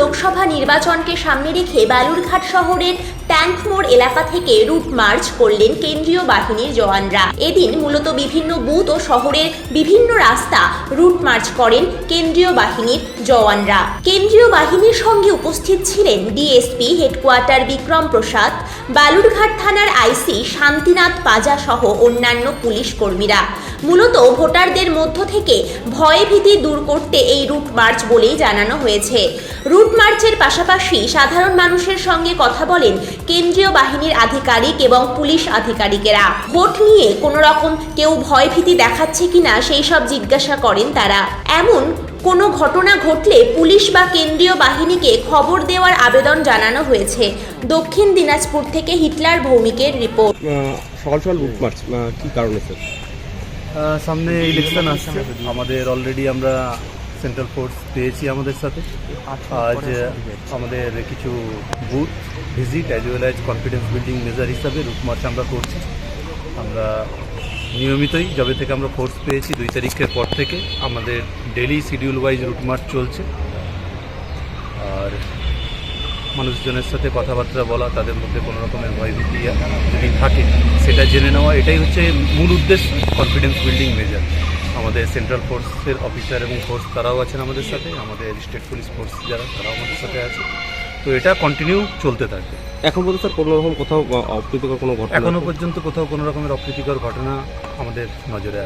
লোকসভা নির্বাচনকে সামনে রেখে বালুরঘাট শহরের ট্যাঙ্ক মোড় এলাকা থেকে রুট মার্চ করলেন কেন্দ্রীয় বাহিনীর জওয়ানরা। এদিন মূলত বিভিন্ন বুথ ও শহরের বিভিন্ন রাস্তা রুট মার্চ করেন কেন্দ্রীয় বাহিনীর জওয়ানরা। কেন্দ্রীয় বাহিনীর সঙ্গে উপস্থিত ছিলেন ডিএসপি হেডকোয়ার্টার বিক্রম প্রসাদ বালুরঘাট থানার আইসি শান্তিনাথ পাজা সহ অন্যান্য পুলিশ কর্মীরা। মূলত ভোটারদের মধ্য থেকে ভয় ভীতি দূর করতে এই রুট মার্চ বলেই জানানো হয়েছে। রুট মার্চের পাশাপাশি সাধারণ মানুষের সঙ্গে কথা বলেন কেন্দ্রীয় বাহিনীর আধিকারিক এবং পুলিশ আধিকারিকেরা। ভোট নিয়ে কোনো রকম কেউ ভয় ভীতি দেখাচ্ছে কিনা সেই সব জিজ্ঞাসা করেন তারা। এমন কোনো ঘটনা ঘটলে পুলিশ বা কেন্দ্রীয় বাহিনীকে খবর দেওয়ার আবেদন জানানো হয়েছে। দক্ষিণ দিনাজপুর থেকে হিটলার ভৌমিকের রিপোর্ট। সকাল সকাল রুট মার্চ কি কারণে স্যার সামনে ইলেকশন আসছে। আমাদের অলরেডি আমরা সেন্ট্রাল ফোর্স পেয়েছি আমাদের সাথে। আজ আমাদের কিছু booth visit as well as confidence building measure হিসাবে রুট মার্চ আমরা করছি। আমরা নিয়মিতই, যবে থেকে আমরা ফোর্স পেয়েছি, দুই তারিখের পর থেকে আমাদের daily schedule wise route march চলছে। আর মানুষজনের সাথে কথাবার্তা বলা, তাদের মধ্যে কোনো রকমের ভয়ভীতি যদি থাকে, সেটা জেনে নেওয়া, এটাই হচ্ছে মূল উদ্দেশ্য কনফিডেন্স বিল্ডিং মেজার আমাদের সেন্ট্রাল ফোর্সের অফিসার এবং ফোর্স তারাও আছেন আমাদের সাথে, আমাদের স্টেট পুলিশ ফোর্স যারা, তারাও আমাদের সাথে আছে। তো এটা কন্টিনিউ চলতে থাকবে। এখন পর্যন্ত স্যার কোনো রকম কোথাও অপ্রীতিকর কোনো ঘটনা এখনও পর্যন্ত কোথাও কোনো রকমের অপ্রীতিকর ঘটনা আমাদের নজরে